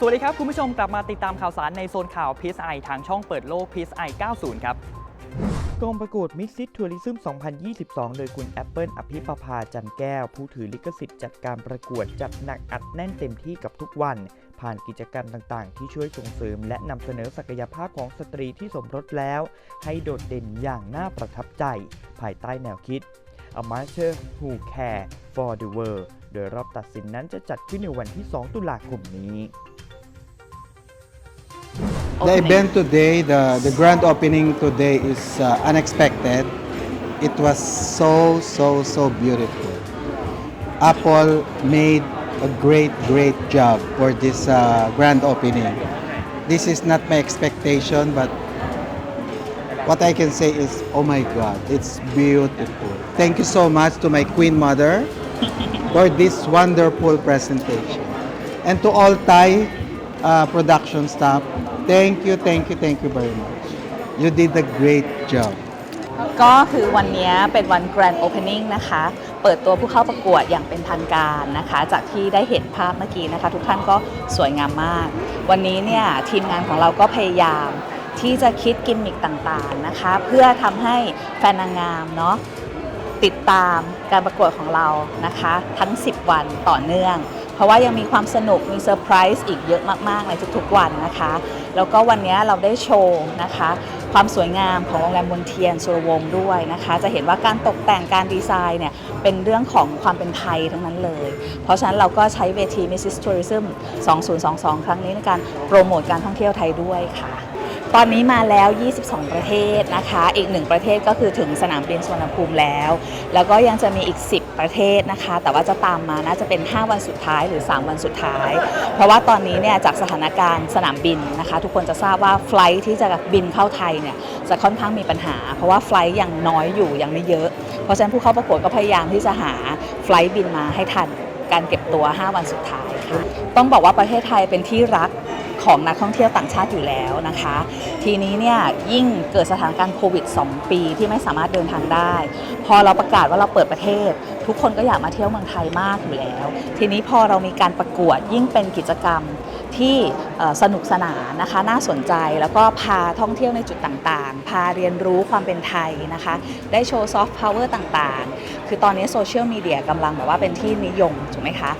สวัสดีครับ คุณผู้ชมกลับมาติดตามข่าวสารในโซนข่าว PSI ทางช่องเปิดโลก PSI 90 ครับกองประกวด Mix It Tourism 2022 โดยคุณแอปเปิลอภิปภาจันแก้ว ผู้ถือลิขสิทธิ์จัดการประกวดจัดหนักอัดแน่นเต็มที่กับทุกวัน ผ่านกิจกรรมต่างๆ ที่ช่วยส่งเสริม และนำเสนอศักยภาพของสตรีที่สมรสแล้ว ให้โดดเด่นอย่างน่าประทับใจ ภายใต้แนวคิด A Master Who Care for the World โดยรอบตัดสินนั้นจะจัดขึ้นในวันที่ 2 ตุลาคมนี้ The event today, the, the grand opening today is uh, unexpected. It was so, so, so beautiful. Apple made a great, great job for this uh, grand opening. This is not my expectation, but what I can say is, oh my God, it's beautiful. Thank you so much to my Queen Mother for this wonderful presentation. And to all Thai uh, production staff, thank you, thank you, thank you very much. You did a great job. ก็คือวันนี้เป็นวัน Grand Opening นะคะ เปิดตัวผู้เข้าประกวดอย่างเป็นทางการนะคะ จากที่ได้เห็นภาพเมื่อกี้นะคะ ทุกท่านก็สวยงามมาก วันนี้เนี่ยทีมงานของเราก็พยายามที่จะคิดกิมมิคต่างๆนะคะ เพื่อทำให้แฟนนางงามเนาะติดตามการประกวดของเรานะคะ ทั้ง 10 วันต่อเนื่อง เพราะว่ายังมีความสนุกมีเซอร์ไพรส์อีกเยอะมากๆในทุกๆวันนะคะ แล้วก็วันนี้เราได้โชว์นะคะ ความสวยงามของโรงแรมบนเทียนสุรวงศ์ด้วยนะคะ จะเห็นว่าการตกแต่งการดีไซน์เนี่ยเป็นเรื่องของความเป็นไทยทั้งนั้นเลย เพราะฉะนั้นเราก็ใช้เวที Mrs. Tourism 2022 ครั้งนี้ในการโปรโมทการท่องเที่ยวไทยด้วยค่ะ ตอนนี้มาแล้ว 22 ประเทศนะคะ อีกหนึ่งประเทศก็คือถึงสนามบินสุวรรณภูมิแล้ว แล้วก็ยังจะมีอีก 10 ประเทศนะคะ แต่ว่าจะตามมาน่าจะเป็น 5 วันสุดท้ายหรือ 3 วันสุดท้าย เพราะว่าตอนนี้เนี่ยจากสถานการณ์สนามบินนะคะ ทุกคนจะทราบว่าไฟลท์ที่จะบินเข้าไทยเนี่ยจะค่อนข้างมีปัญหา เพราะว่าไฟลท์ยังน้อยอยู่ยังไม่เยอะ เพราะฉะนั้นผู้เข้าประกวดก็พยายามที่จะหาไฟลท์บินมาให้ทันการเก็บตัว 5 วันสุดท้ายค่ะต้องบอกว่าประเทศไทยเป็นที่รัก ของนักท่องเที่ยวต่างชาติอยู่แล้วนะคะ ทีนี้เนี่ยยิ่งเกิดสถานการณ์โควิด 2 ปีที่ไม่สามารถเดินทางได้ พอเราประกาศว่าเราเปิดประเทศ ทุกคนก็อยากมาเที่ยวเมืองไทยมากอยู่แล้ว ทีนี้พอเรามีการประกวดยิ่งเป็นกิจกรรม ที่สนุกสนานนะคะน่าสนใจแล้วก็พาท่องเที่ยวในจุดต่างๆ พาเรียนรู้ความเป็นไทยนะคะ ได้โชว์ซอฟต์พาวเวอร์ต่างๆ คือตอนนี้โซเชียลมีเดียกำลังแบบว่าเป็นที่นิยมถูกไหมคะ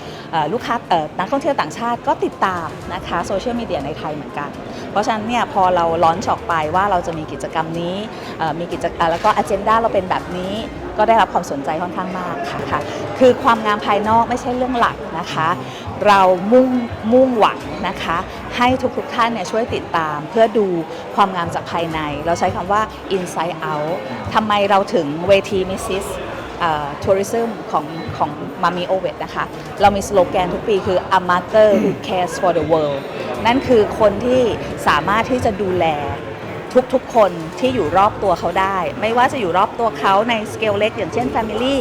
ลูกค้าเอ่อนักท่องเที่ยวต่างชาติก็ติดตามนะคะโซเชียลมีเดียในไทยเหมือนกัน เพราะฉะนั้นเนี่ยพอเราล้อนชออกไปว่าเราจะมีกิจกรรมนี้มีกิจกรรมแล้วก็อ g e n d a เราเป็นแบบนี้ ก็ได้รับความสนใจค่อนข้างมากค่ะค่ะคือความงามภายนอกไม่ใช่เรื่องหลักนะคะ เรามุ่งมุ่งหวังนะคะ ให้ทุกๆท่านเนี่ยช่วยติดตาม เพื่อดูความงามจากภายใน เราใช้คำว่า inside out ทำไมเราถึงเวที Mrs. ทัวริซึมของของมามีโอเวตนะคะ เรามีสโลแกนทุกปีคือ a mother who cares for the world นั่นคือคนที่สามารถที่จะดูแล ทุกๆ คนที่อยู่รอบตัวเขาได้ ไม่ว่าจะอยู่รอบตัวเขาในสเกลเล็ก อย่างเช่น Family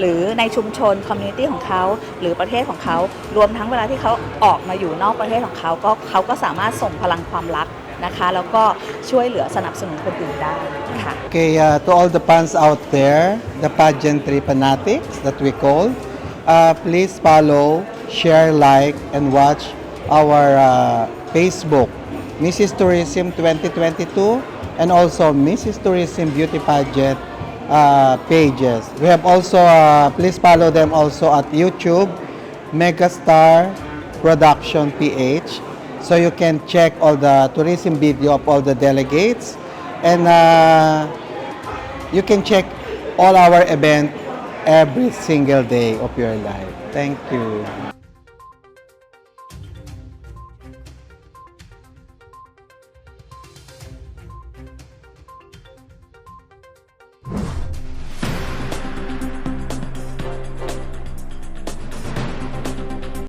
หรือในชุมชนคอมมูนิตี้ของเขา หรือประเทศของเขา รวมทั้งเวลาที่เขาออกมาอยู่นอกประเทศของเขาก็เขาก็สามารถส่งพลังความรักนะคะ แล้วก็ช่วยเหลือสนับสนุนคนอื่นได้ค่ะ Okay, uh, to all the fans out there, the pageantry fanatics that we call, uh, please follow, share, like, and watch our uh, Facebook, Mrs. Tourism 2022, and also Mrs. Tourism Beauty Pageant uh, pages. We have also, uh, please follow them also at YouTube, Megastar Production PH, so you can check all the tourism video of all the delegates, and uh, you can check all our event every single day of your life. Thank you.